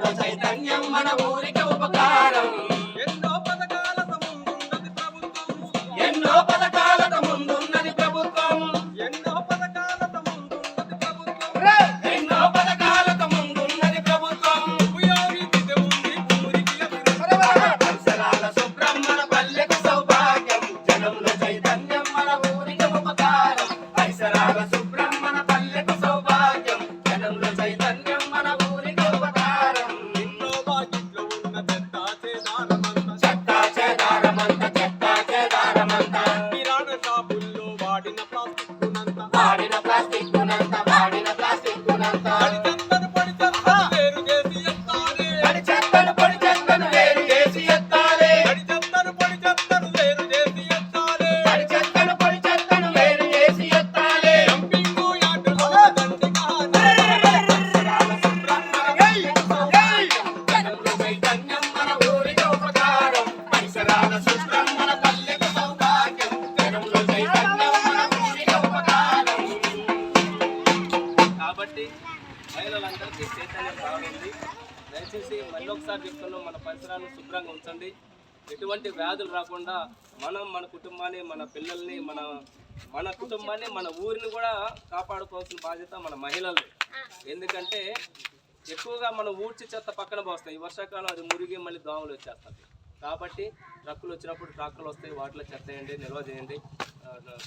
చైతన్యం మన ఊరికి ఉపకారం. కాబట్టి మహిళలందరికీ చైతన్యం రానుంది దయచేసి మళ్ళీ ఒకసారి చెప్తున్నాం మన పరిసరాలను శుభ్రంగా ఉంచండి. ఎటువంటి వ్యాధులు రాకుండా మనం మన కుటుంబాన్ని మన పిల్లల్ని మన మన కుటుంబాన్ని మన ఊరిని కూడా కాపాడుకోవాల్సిన బాధ్యత మన మహిళలు ఎందుకంటే ఎక్కువగా మన ఊడ్చి చెత్త పక్కన పోస్తాయి. ఈ వర్షాకాలం అది మురిగి మళ్ళీ దోమలు వచ్చేస్తుంది కాబట్టి ట్రక్కులు వచ్చినప్పుడు ట్రాక్టర్లు వస్తాయి వాటిలో చెత్త వేయండి నిల్వ చేయండి.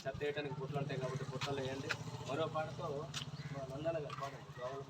చెత్త వేయడానికి బుట్టలు ఉంటాయి కాబట్టి బుట్టలు వేయండి. మరో పాటతో నందనగా పాడండి. దోమల